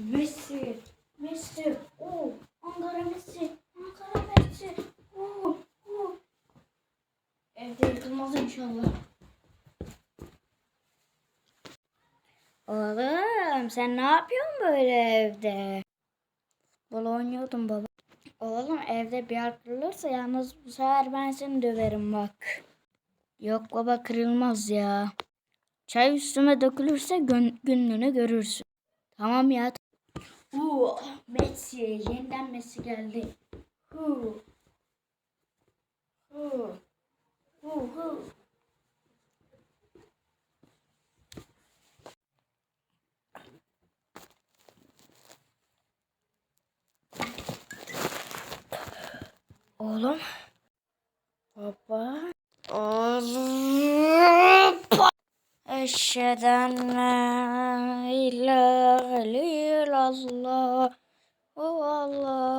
Messi. Messi. Oo. Ankara Messi. Ankara Messi. Oo. Oo. Evde yıkılmaz inşallah. Oğlum sen ne yapıyorsun böyle evde? Futbol oynuyordum baba. Oğlum evde bir yer kırılırsa yalnız bu sefer ben seni döverim bak. Yok baba kırılmaz ya. Çay üstüme dökülürse gün, günlüğünü görürsün. Tamam ya. Uuu Messi. Yeniden Messi geldi. Hu. Hu. Hu hu. Oğlum. Baba. Oğlum. Eşheden la ilahe illallah. O Allah.